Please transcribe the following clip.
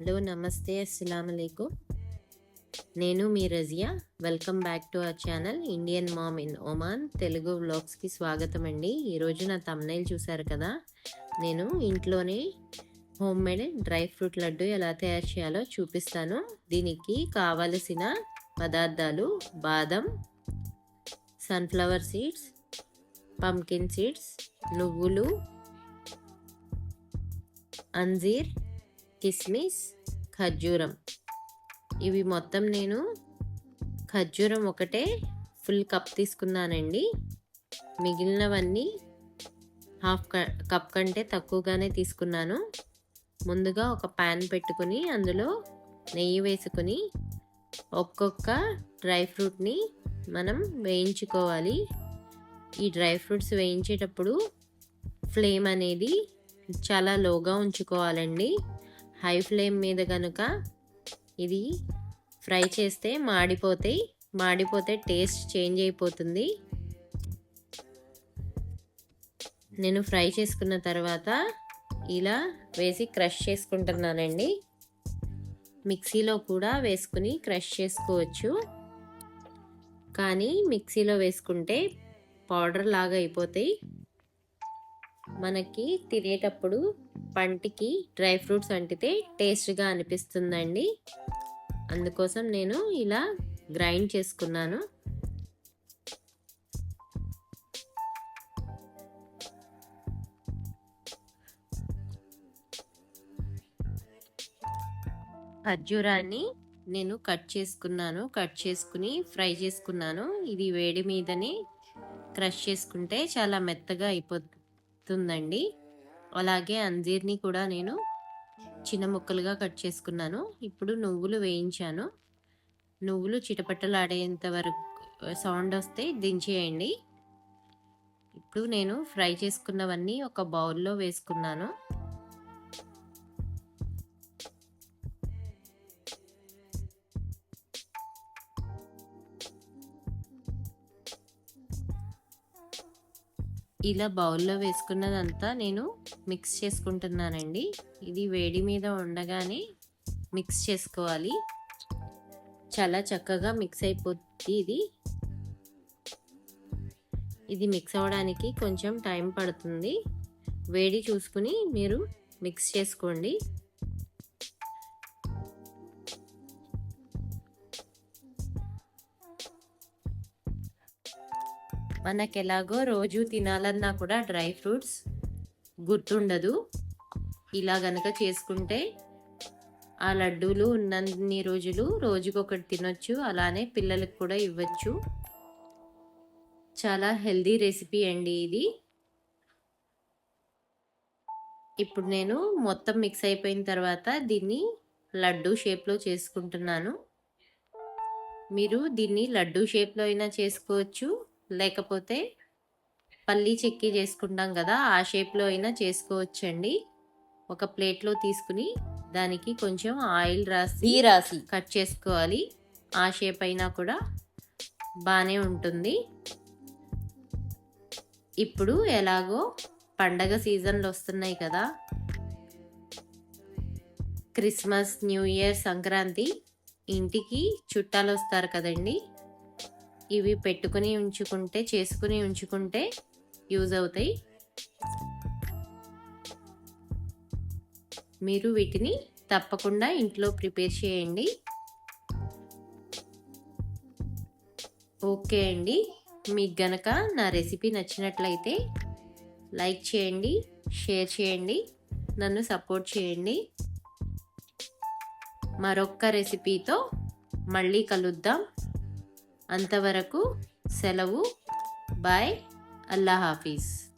Hello నమస్తే అస్సలం నేను మీ Razia. Welcome back to our channel Indian mom in Oman Telugu వ్లాగ్స్కి స్వాగతం అండి ఈరోజు నా తమ్నైల్ చూశారు కదా? నేను ఇంట్లోనే home made dry fruit laddu ఎలా తయారు చేయాలో చూపిస్తాను. దీనికి కావలసిన పదార్థాలు బాదం సన్ఫ్లవర్ సీడ్స్ పంకిన్ సీడ్స్ నువ్వులు అంజీర్ కిస్మిస్ ఖర్జూరం. ఇవి మొత్తం నేను ఖర్జూరం ఒకటే ఫుల్ కప్ తీసుకున్నానండి. మిగిలినవన్నీ హాఫ్ కప్ కంటే తక్కువగానే తీసుకున్నాను. ముందుగా ఒక ప్యాన్ పెట్టుకుని అందులో నెయ్యి వేసుకుని ఒక్కొక్క డ్రై ఫ్రూట్ని మనం వేయించుకోవాలి. ఈ డ్రై ఫ్రూట్స్ వేయించేటప్పుడు ఫ్లేమ్ అనేది చాలా లోగా ఉంచుకోవాలండి. హై ఫ్లేమ్ మీద కనుక ఇది ఫ్రై చేస్తే మాడిపోతాయి. మాడిపోతే టేస్ట్ చేంజ్ అయిపోతుంది. నేను ఫ్రై చేసుకున్న తర్వాత ఇలా వేసి క్రష్ చేసుకుంటున్నానండి. మిక్సీలో కూడా వేసుకుని క్రష్ చేసుకోవచ్చు. కానీ మిక్సీలో వేసుకుంటే పౌడర్ లాగా అయిపోతాయి. మనకి తినేటప్పుడు పంటికి డ్రై ఫ్రూట్స్ అంటితే టేస్ట్గా అనిపిస్తుందండి. అందుకోసం నేను ఇలా గ్రైండ్ చేసుకున్నాను. ఖర్జూరాన్ని నేను కట్ చేసుకున్నాను. కట్ చేసుకుని ఫ్రై చేసుకున్నాను. ఇది వేడి మీదనే క్రష్ చేసుకుంటే చాలా మెత్తగా ఉందండి అలాగే అంజీర్ని కూడా నేను చిన్న ముక్కలుగా కట్ చేసుకున్నాను. ఇప్పుడు నువ్వులు వేయించాను. నువ్వులు చిటపట్టలాడేంత వరకు సౌండ్ వస్తే దించేయండి. ఇప్పుడు నేను ఫ్రై చేసుకున్నవన్నీ ఒక బౌల్లో వేసుకున్నాను. ఇలా బౌల్లో వేసుకున్నదంతా నేను మిక్స్ చేసుకుంటున్నానండి. ఇది వేడి మీద ఉండగానే మిక్స్ చేసుకోవాలి. చాలా చక్కగా మిక్స్ అయిపోద్ది ఇది. ఇది మిక్స్ అవ్వడానికి కొంచెం టైం పడుతుంది. వేడి చూసుకుని మీరు మిక్స్ చేసుకోండి. మనకు ఎలాగో రోజు తినాలన్నా కూడా డ్రై ఫ్రూట్స్ గుర్తుండదు. ఇలా గనక చేసుకుంటే ఆ లడ్డూలు ఉన్నన్ని రోజులు రోజుకొకటి తినొచ్చు అలానే పిల్లలకు కూడా ఇవ్వచ్చు. చాలా హెల్దీ రెసిపీ అండి ఇది. ఇప్పుడు నేను మొత్తం మిక్స్ అయిపోయిన తర్వాత దీన్ని లడ్డూ షేప్లో చేసుకుంటున్నాను. మీరు దీన్ని లడ్డూ షేప్లో అయినా చేసుకోవచ్చు. లేకపోతే పల్లీ చెక్కి చేసుకుంటాం కదా ఆ షేప్లో అయినా చేసుకోవచ్చండి. ఒక ప్లేట్లో తీసుకుని దానికి కొంచెం ఆయిల్ రాసి రాసి. కట్ చేసుకోవాలి. ఆ షేప్ అయినా కూడా బాగానే ఉంటుంది. ఇప్పుడు ఎలాగో పండగ సీజన్లు వస్తున్నాయి కదా. క్రిస్మస్ న్యూ ఇయర్ సంక్రాంతి ఇంటికి చుట్టాలు వస్తారు కదండి. ఇవి పెట్టుకుని ఉంచుకుంటే చేసుకుని ఉంచుకుంటే యూజ్ అవుతాయి. మీరు వీటిని తప్పకుండా ఇంట్లో ప్రిపేర్ చేయండి. ఓకే అండి. మీకు గనక నా రెసిపీ నచ్చినట్లయితే లైక్ చేయండి షేర్ చేయండి నన్ను సపోర్ట్ చేయండి. మరొక్క రెసిపీతో మళ్ళీ కలుద్దాం. అంతవరకు సెలవు. బాయ్. అల్లా హాఫీజ్.